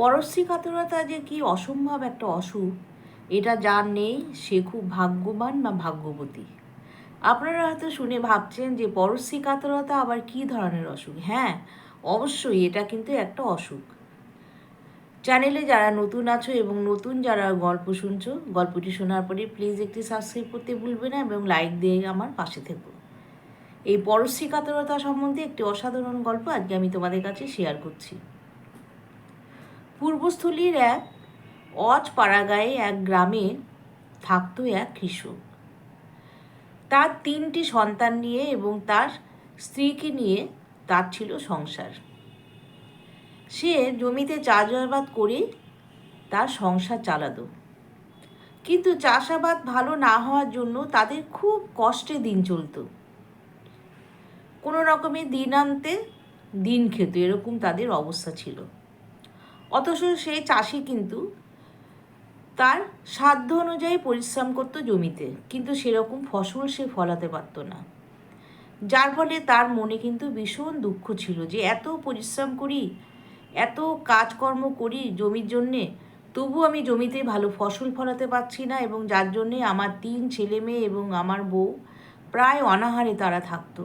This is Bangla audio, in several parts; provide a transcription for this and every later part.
পরশ্রী কাতরতা যে কি অসম্ভব একটা অসুখ, এটা যার নেই সে খুব ভাগ্যবান বা ভাগ্যবতী। আপনারা হয়তো শুনে ভাবছেন যে পরশ্রী কাতরতা আবার কি ধরনের অসুখ? হ্যাঁ অবশ্যই এটা কিন্তু একটা অসুখ। চ্যানেলে যারা নতুন আছো এবং নতুন যারা গল্প শুনছো, গল্পটি শোনার পরে প্লিজ একটি সাবস্ক্রাইব করতে ভুলবে না এবং লাইক দিয়ে আমার পাশে থেকো। এই পরশ্রী কাতরতা সম্বন্ধে একটি অসাধারণ গল্প আজকে আমি তোমাদের কাছে শেয়ার করছি। পূর্বস্থলীর এক অজ পাড়াগায়ে এক গ্রামে থাকতো এক কৃষক। তার তিনটি সন্তান নিয়ে এবং তার স্ত্রীকে নিয়ে তার ছিল সংসার। সে জমিতে চাষাবাদ করে তার সংসার চালাতো। কিন্তু চাষাবাদ ভালো না হওয়ার জন্য তাদের খুব কষ্টে দিন চলতো। কোনো রকমের দিন আনতে দিন খেত, এরকম তাদের অবস্থা ছিল। অথচ সেই চাষি কিন্তু তার সাধ্য অনুযায়ী পরিশ্রম করতো জমিতে, কিন্তু সেরকম ফসল সে ফলাতে পারত না। যার ফলে তার মনে কিন্তু ভীষণ দুঃখ ছিল যে এত পরিশ্রম করি, এত কাজকর্ম করি জমির জন্যে, তবু আমি জমিতে ভালো ফসল ফলাতে পারছি না এবং যার জন্যে আমার তিন ছেলে মেয়ে এবং আমার বউ প্রায় অনাহারে তারা থাকতো।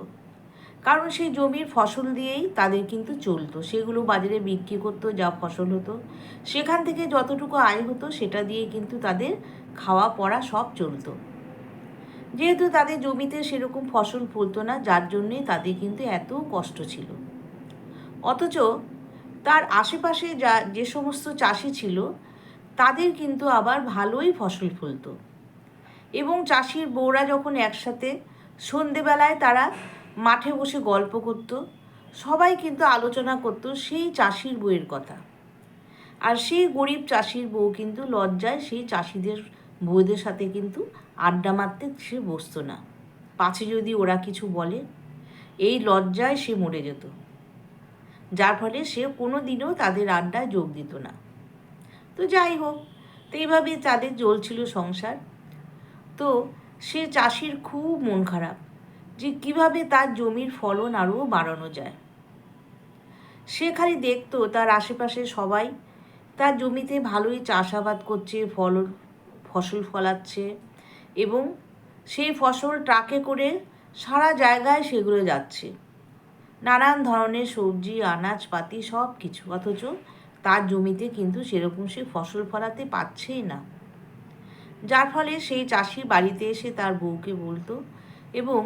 কারণ সেই জমির ফসল দিয়েই তাদের কিন্তু চলতো। সেগুলো বাজারে বিক্রি করতো, যা ফসল হতো। সেখান থেকে যতটুকু আয় হতো, সেটা দিয়ে কিন্তু তাদের খাওয়া পড়া সব চলতো। যেহেতু তাদের জমিতে সেরকম ফসল ফলতো না, যার জন্যে তাদের কিন্তু এত কষ্ট ছিল। অথচ তার আশেপাশে যা, যে সমস্ত চাষি ছিল, তাদের কিন্তু আবার ভালোই ফসল ফলতো। এবং চাষির বউরা যখন একসাথে সন্ধেবেলায় তারা মাঠে বসে গল্প করত, সবাই কিন্তু আলোচনা করতো সেই চাষির বউয়ের কথা। আর সেই গরিব চাষির বউ কিন্তু লজ্জায় সেই চাষিদের বউদের সাথে কিন্তু আড্ডা মারতে সে বসতো না। পাছে যদি ওরা কিছু বলে, এই লজ্জায় সে মরে যেত। যার ফলে সে কোনো দিনও তাদের আড্ডায় যোগ দিত না। তো যাই হোক, তো এইভাবে তাদের চলছিল সংসার। তো সে চাষির খুব মন খারাপ। যে কীভাবে তার জমির ফলন আরও বাড়ানো যায়। সে খালি দেখতো তার আশেপাশে সবাই তার জমিতে ভালোই চাষাবাদ করছে ফল ফসল ফলাচ্ছে এবং সেই ফসল ট্রাকে করে সারা জায়গায় সেগুলো যাচ্ছে। নানান ধরনের সবজি আনাজপাতি সব কিছু, অথচ তার জমিতে কিন্তু সেরকম সে ফসল ফলাতে পারছেই না। যার ফলে সেই চাষি বাড়িতে এসে তার বউকে বলতো এবং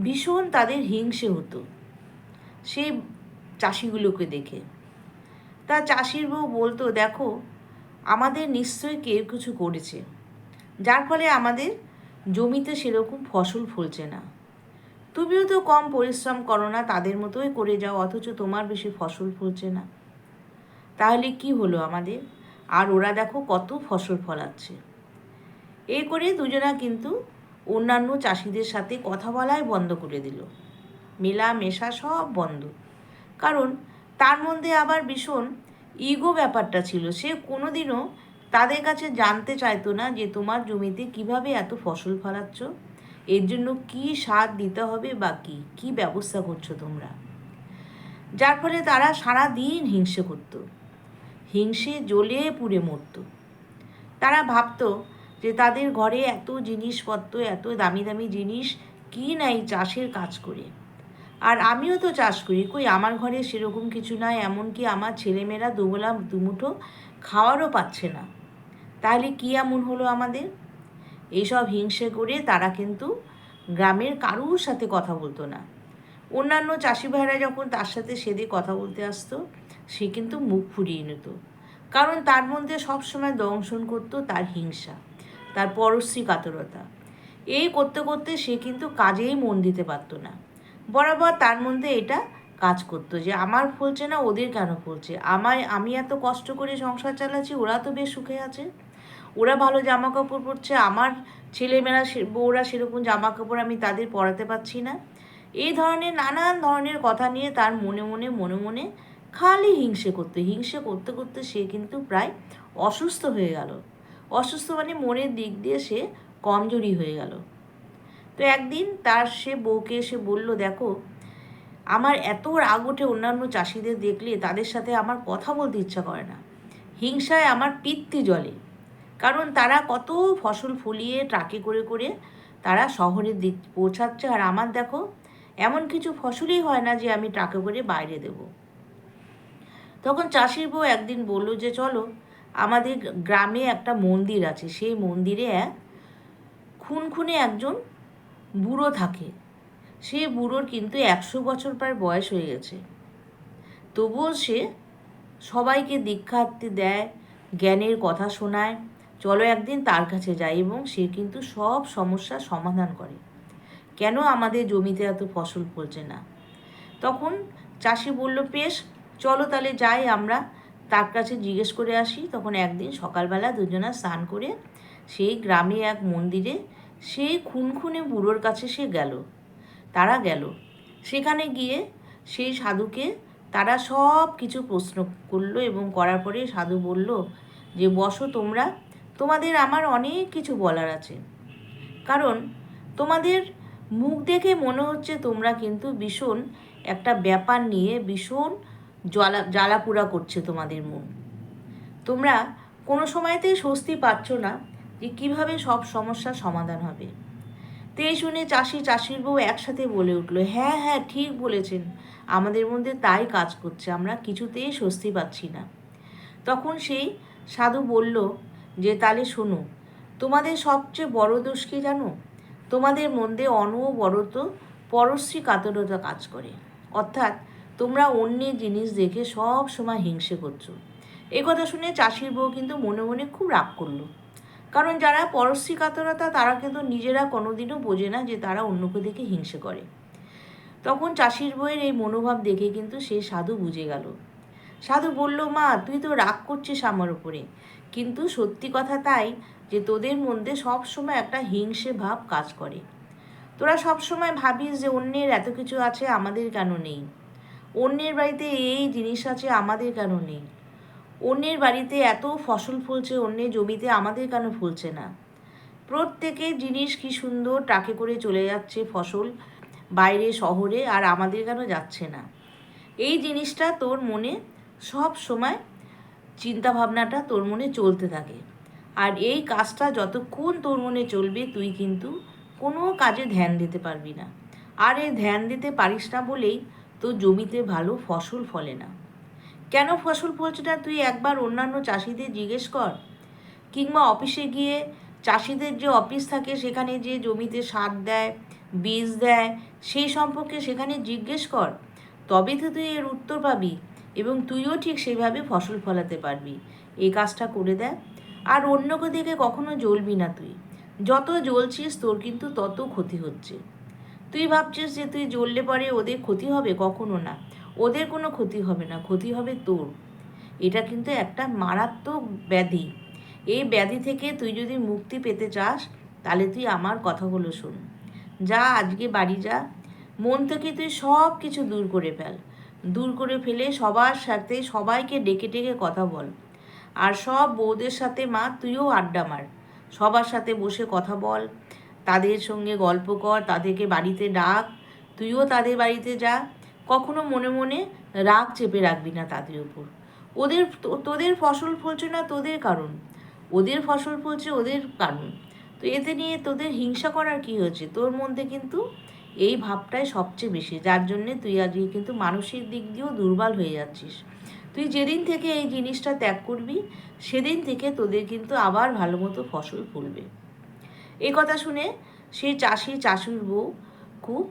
ভীষণ তাদের হিংসে হতো। সেই চাষিগুলোকে দেখে। তা চাষির বউ বলতো, দেখো, আমাদের নিশ্চয়ই কেউ কিছু করেছে। যার ফলে আমাদের জমিতে সেরকম ফসল ফলছে না। তুমিও তো কম পরিশ্রম করো না, তাদের মতোই করে যাও, অথচ তোমার বেশি ফসল ফলছে না। তাহলে কি হলো আমাদের? আর ওরা দেখো কত ফসল ফলাচ্ছে। এই করে দুজনা কিন্তু অন্যান্য চাষিদের সাথে কথা বলাই বন্ধ করে দিল। মেলা মেশা সব বন্ধ। কারণ তার মধ্যে আবার ভীষণ ইগো ব্যাপারটা ছিল। সে কোনোদিনও তাদের কাছে জানতে চাইতো না যে তোমার জমিতে কীভাবে এত ফসল ফলাচ্ছ? এর জন্য কি সার দিতে হবে বা কী? কী ব্যবস্থা করছ তোমরা? যার ফলে তারা সারা দিন হিংসে করতো। হিংসে জ্বলে পুড়ে মরত। তারা ভাবতো যে তাদের ঘরে এত জিনিসপত্র, এত দামি দামি জিনিস, কি নাই চাষের কাজ করে? আর আমিও তো চাষ করি। কই আমার ঘরে সেরকম কিছু নয় এমনকি আমার ছেলেমেয়েরা দুবেলা দুমুঠো খাওয়ারও পাচ্ছে না। তাহলে কী এমন হলো আমাদের? এইসব হিংসে করে তারা কিন্তু গ্রামের কারুর সাথে কথা বলতো না। অন্যান্য চাষি ভাইরা যখন তার সাথে সেদে কথা বলতে আসতো, সে কিন্তু মুখ ফুরিয়ে নিত। কারণ তার মধ্যে সবসময় দংশন করতো তার হিংসা। তার পরশ্রী কাতরতা। এই করতে করতে সে কিন্তু কাজেই মন দিতে পারতো না। বরাবর তার মধ্যে এটা কাজ করতো যে, আমার ফলছে না, ওদের কেন ফলছে? আমায়, আমি এত কষ্ট করে সংসার চালাচ্ছি, ওরা তো বেশ সুখে আছে। ওরা ভালো জামা কাপড় পরছে, আমার ছেলেমেয়েরা বউরা সেরকম জামা কাপড় আমি তাদের পরাতে পারছি না। এই ধরনের, নানান ধরনের কথা নিয়ে তার মনে মনে মনে মনে খালি হিংসে করতে। হিংসে করতে করতে সে কিন্তু প্রায় অসুস্থ হয়ে গেল। অসুস্থ মানে মনের দিক দিয়ে সে কমজোরি হয়ে গেল। তো একদিন তার সে বউকে এসে বলল, দেখো, আমার এত রাগ ওঠে অন্যান্য চাষিদের দেখলে, তাদের সাথে আমার কথা বলতে ইচ্ছা করে না। হিংসায় আমার পিত্তি জলে কারণ তারা কত ফসল ফলিয়ে ট্রাকে করে করে তারা শহরের দিক পৌঁছাচ্ছে। আর আমার দেখো, এমন কিছু ফসলই হয় না যে আমি ট্রাকে করে বাইরে দেব। তখন চাষির বউ একদিন বলল যে, চলো আমাদের গ্রামে একটা মন্দির আছে, সেই মন্দিরে এক খুন খুনে একজন বুড়ো থাকে। সে বুড়োর কিন্তু একশো বছর প্রায় বয়স হয়ে গেছে। তবুও সে সবাইকে দীক্ষার্থী দেয়, জ্ঞানের কথা শোনায়, চলো একদিন তার কাছে যাই এবং সে কিন্তু সব সমস্যার সমাধান করে। কেন আমাদের জমিতে এত ফসল ফলছে না? তখন চাষি বলল, বেশ, চলো তাহলে যাই আমরা। তার কাছে জিজ্ঞেস করে আসি। তখন একদিন সকালবেলা দুজনা স্নান করে সেই গ্রামে এক মন্দিরে সেই খুনখুনে বুড়োর কাছে সে গেল। তারা গেল। সেখানে গিয়ে সেই সাধুকে তারা সব কিছু প্রশ্ন করল এবং করার পরে সাধু বলল যে, বসো তোমরা, তোমাদের আমার অনেক কিছু বলার আছে। কারণ তোমাদের মুখ দেখে মনে হচ্ছে তোমরা কিন্তু ভীষণ একটা ব্যাপার নিয়ে ভীষণ জ্বালা জ্বালাপুরা করছে তোমাদের মন। তোমরা কোনো সময়তেই স্বস্তি পাচ্ছ না যে কীভাবে সব সমস্যার সমাধান হবে। তো শুনে চাষি, চাষির বউ একসাথে বলে উঠল হ্যাঁ হ্যাঁ ঠিক বলেছেন। আমাদের মধ্যে তাই কাজ করছে, আমরা কিছুতেই স্বস্তি পাচ্ছি না। তখন সেই সাধু বলল, যে তাহলে শোনো, তোমাদের সবচেয়ে বড় দোষ কি জানো? তোমাদের মধ্যে অনবরত পরশ্রী কাতরতা কাজ করে। অর্থাৎ তোমরা অন্যের জিনিস দেখে সব সময় হিংসে করছ। এই কথা শুনে চাষির বউ কিন্তু মনে মনে খুব রাগ করল। কারণ যারা পরশ্রী কাতরতা, তারা কিন্তু নিজেরা কোনোদিনও বোঝে না যে তারা অন্যকে দেখে হিংসে করে। তখন চাষির বউয়ের এই মনোভাব দেখে কিন্তু সে সাধু বুঝে গেল। সাধু বলল, মা, তুই তো রাগ করছিস আমার উপরে। কিন্তু সত্যি কথা তাই যে তোদের মধ্যে সব সময় একটা হিংসে ভাব কাজ করে। তোরা সবসময় ভাবিস যে অন্যের এত কিছু আছে আমাদের কেন নেই? অন্যের বাড়িতে এই জিনিস আছে আমাদের কেন নেই? অন্যের বাড়িতে এত ফসল ফলছে, অন্যের জমিতে আমাদের কেন ফলছে না? প্রত্যেকের জিনিস কি সুন্দর ট্রাকে করে চলে যাচ্ছে ফসল বাইরে শহরে আর আমাদের কেন যাচ্ছে না? এই জিনিসটা তোর মনে সব সময় চিন্তা ভাবনাটা তোর মনে চলতে থাকে। আর এই কাজটা যতক্ষণ তোর মনে চলবে, তুই কিন্তু কোনো কাজে ধ্যান দিতে পারবি না। আর এই ধ্যান দিতে পারিস না বলেই তোর জমিতে ভালো ফসল ফলে না। কেন ফসল ফলছে না তুই একবার অন্যান্য চাষিদের জিজ্ঞেস কর। কিংবা অফিসে গিয়ে চাষিদের যে অফিস থাকে সেখানে যে জমিতে সার দেয়, বীজ দেয়, সেই সম্পর্কে সেখানে জিজ্ঞেস কর। তবে তো তুই এর উত্তর পাবি এবং তুইও ঠিক সেভাবে ফসল ফলাতে পারবি। এই কাজটা করে দেয় আর অন্যকে দেখে কখনো জ্বলবি না তুই। যত জ্বলছিস তোর কিন্তু তত ক্ষতি হচ্ছে। তুই ভাবছিস যে তুই জ্বললে পরে ওদের ক্ষতি হবে? কখনো না। ওদের কোনো ক্ষতি হবে না। ক্ষতি হবে তোর। এটা কিন্তু একটা মারাত্মক ব্যাধি। এই ব্যাধি থেকে তুই যদি মুক্তি পেতে চাস, তাহলে তুই আমার কথাগুলো শোন। যা, আজকে বাড়ি যা। মন থেকে তুই সব কিছু দূর করে ফেল। দূর করে ফেলে সবার সাথে সবাইকে ডেকে ডেকে কথা বল। আর সব বউদের সাথে মা, তুইও আড্ডা মার। সবার সাথে বসে কথা বল। তাদের সঙ্গে গল্প কর, তাদেরকে বাড়িতে ডাক, তুইও তাদের বাড়িতে যা। কখনো মনে মনে রাগ চেপে রাখবি না তাদের উপর। ওদের তোদের ফসল ফলছে না তোদের কারণ। ওদের ফসল ফলছে ওদের কারণ। তো এতে নিয়ে তোদের হিংসা করার কি হয়েছে তোর মধ্যে কিন্তু এই ভাবটাই সবচেয়ে বেশি, যার জন্যে তুই আজকে কিন্তু মানসিক দিক দিয়েও দুর্বল হয়ে যাচ্ছিস। তুই যেদিন থেকে এই জিনিসটা ত্যাগ করবি, সেদিন থেকে তোদের কিন্তু আবার ভালো মতো ফসল ফলবে। এই কথা শুনে সেই চাষি চাষির বউ খুব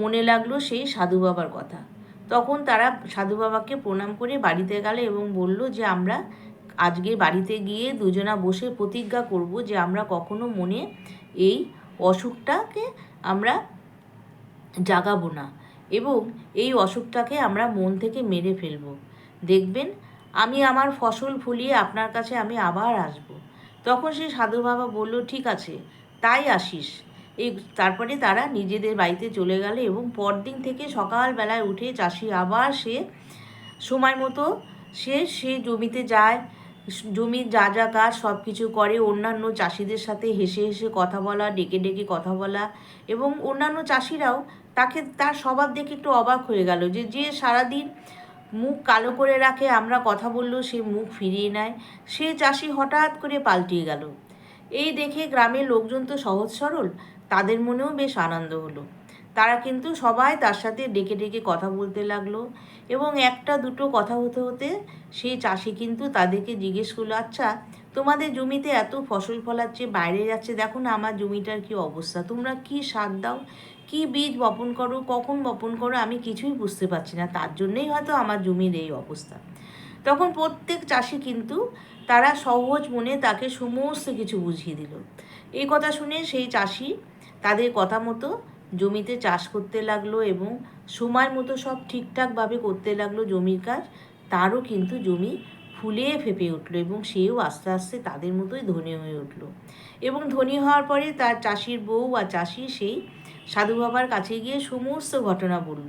মনে লাগল সেই সাধু বাবার কথা তখন তারা সাধু বাবাকে প্রণাম করে বাড়িতে গেল এবং বলল যে, আমরা আজকে বাড়িতে গিয়ে দুজনা বসে প্রতিজ্ঞা করব যে, আমরা কখনো মনে এই অসুখটাকে আমরা জাগাবো না এবং এই অসুখটাকে আমরা মন থেকে মেরে ফেলব দেখবেন, আমি আমার ফসল ফলিয়ে আপনার কাছে আমি আবার আসব। তখন সেই সাধু বাবা বলল, ঠিক আছে, তাই আসিস। এই তারপরে তারা নিজেদের বাড়িতে চলে গেল এবং পরদিন থেকে সকালবেলায় উঠে চাষি আবার সে সময় মতো সে সে জমিতে যায় জমির যা যা কাজ সব কিছু করে, অন্যান্য চাষিদের সাথে হেসে হেসে কথা বলা, ডেকে ডেকে কথা বলা এবং অন্যান্য চাষিরাও তাকে, তার স্বভাব দেখে একটু অবাক হয়ে গেল যে যে সারাদিন মুখ কালো করে রাখে, আমরা কথা বললেও সে মুখ ফিরিয়ে নেয়। সে চাষি হঠাৎ করে পাল্টিয়ে গেল। এই দেখে গ্রামের লোকজন তো সহজ সরল, তাদের মনেও বেশ আনন্দ হলো। তারা কিন্তু সবাই তার সাথে ডেকে ডেকে কথা বলতে লাগল এবং একটা দুটো কথা হতে হতে সেই চাষি কিন্তু তাদেরকে জিজ্ঞেস করল আচ্ছা তোমাদের জমিতে এত ফসল ফলাচ্ছে বাইরে যাচ্ছে, দেখো না আমার জমিটার কি অবস্থা। তোমরা কি সার দাও, কি বীজ বপন করো, কখন বপন করো, আমি কিছুই বুঝতে পারছি না। তার জন্যই হয়তো আমার জমির এই অবস্থা। তখন প্রত্যেক চাষি কিন্তু তারা সহজ মনে তাকে সমস্ত কিছু বুঝিয়ে দিল। এই কথা শুনে সেই চাষি তাদের কথা মতো জমিতে চাষ করতে লাগল এবং সময় মতো সব ঠিকঠাকভাবে করতে লাগল জমির কাজ। তারও কিন্তু জমি ফুলে ফেঁপে উঠল এবং সেও আস্তে আস্তে তাদের মতোই ধনী হয়ে উঠল। এবং ধনী হওয়ার পরে তার চাষির বউ বা চাষি সেই সাধু বাবার কাছে গিয়ে সমস্ত ঘটনা বলল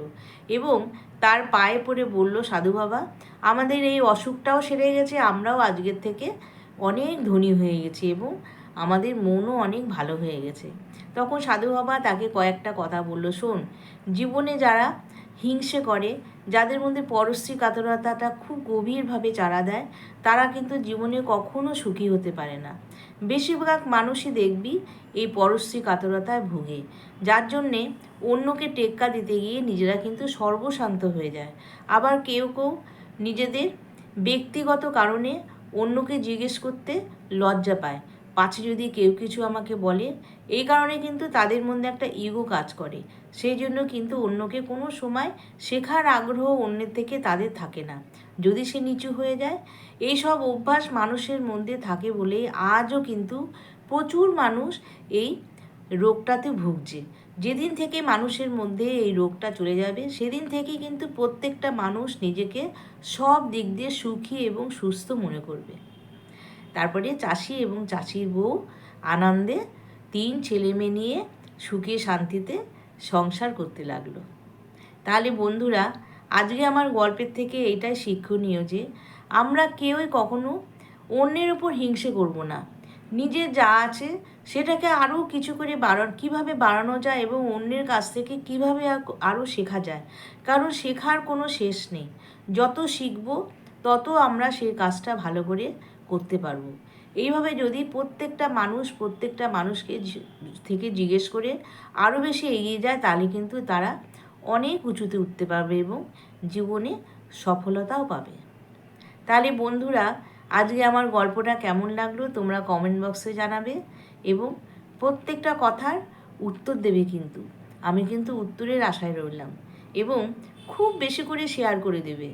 এবং তার পায়ে পড়ে বলল, সাধু বাবা, আমাদের এই অসুখটাও সেরে গেছে, আমরাও আজকের থেকে অনেক ধনী হয়ে গেছি এবং আমাদের মনও অনেক ভালো হয়ে গেছে। তখন সাধু বাবা তাকে কয়েকটা কথা বলল, শোন, জীবনে যারা হিংসে করে, যাদের মধ্যে পরশ্রী কাতরতাটা খুব গভীরভাবে চারা দেয়, তারা কিন্তু জীবনে কখনো সুখী হতে পারে না। বেশিরভাগ মানুষই দেখবি এই পরশ্রী কাতরতায় ভুগে, যার জন্যে অন্যকে টেক্কা দিতে গিয়ে নিজেরা কিন্তু সর্বশান্ত হয়ে যায়। আবার কেউ কেউ নিজেদের ব্যক্তিগত কারণে অন্যকে জিজ্ঞেস করতে লজ্জা পায় পাছে যদি কেউ কিছু আমাকে বলে, এই কারণে কিন্তু তাদের মধ্যে একটা ইগো কাজ করে। সেই জন্য কিন্তু অন্যকে কোনো সময় শেখার আগ্রহ অন্যের থেকে তাদের থাকে না। যদি সে নিচু হয়ে যায় এই সব অভ্যাস মানুষের মধ্যে থাকে বলে আজও কিন্তু প্রচুর মানুষ এই রোগটাতে ভুগছে। যেদিন থেকে মানুষের মধ্যে এই রোগটা চলে যাবে, সেদিন থেকে কিন্তু প্রত্যেকটা মানুষ নিজেকে সব দিক দিয়ে সুখী এবং সুস্থ মনে করবে। তারপরে চাষি এবং চাষির বউ আনন্দে তিন ছেলে মেয়ে নিয়ে সুখে শান্তিতে সংসার করতে লাগল। তাহলে বন্ধুরা, আজকে আমার গল্পের থেকে এইটাই শিক্ষণীয় যে, আমরা কেউই কখনো অন্যের ওপর হিংসে করব না। নিজের যা আছে সেটাকে আরও কিছু করে বাড়ান, কীভাবে বাড়ানো যায় এবং অন্যের কাছ থেকে কীভাবে আরও শেখা যায়। কারণ শেখার কোনো শেষ নেই। যত শিখব, তত আমরা সেই কাজটা ভালো করে করতে পারব। এইভাবে যদি প্রত্যেকটা মানুষ, প্রত্যেকটা মানুষকে থেকে জিজ্ঞেস করে আরও বেশি এগিয়ে যায়, তাহলে কিন্তু তারা অনেক উঁচুতে উঠতে পারবে এবং জীবনে সফলতাও পাবে। তাহলে বন্ধুরা, আজকে আমার গল্পটা কেমন লাগল তোমরা কমেন্ট বক্সে জানাবে এবং প্রত্যেকটা কথার উত্তর দেবে কিন্তু। আমি কিন্তু উত্তরের আশায় রইলাম এবং খুব বেশি করে শেয়ার করে দেবে।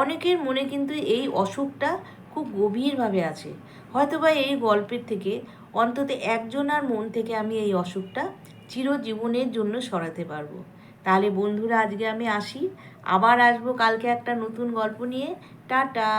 অনেকের মনে কিন্তু এই অসুখটা খুব গভীরভাবে আছে। হয়তোবা এই গল্পের থেকে অন্তত একজনার মন থেকে আমি এই অসুখটা চিরজীবনের জন্য সরাতে পারব। তাহলে বন্ধুরা, আজকে আমি আসি। আবার আসব কালকে একটা নতুন গল্প নিয়ে। টাটা!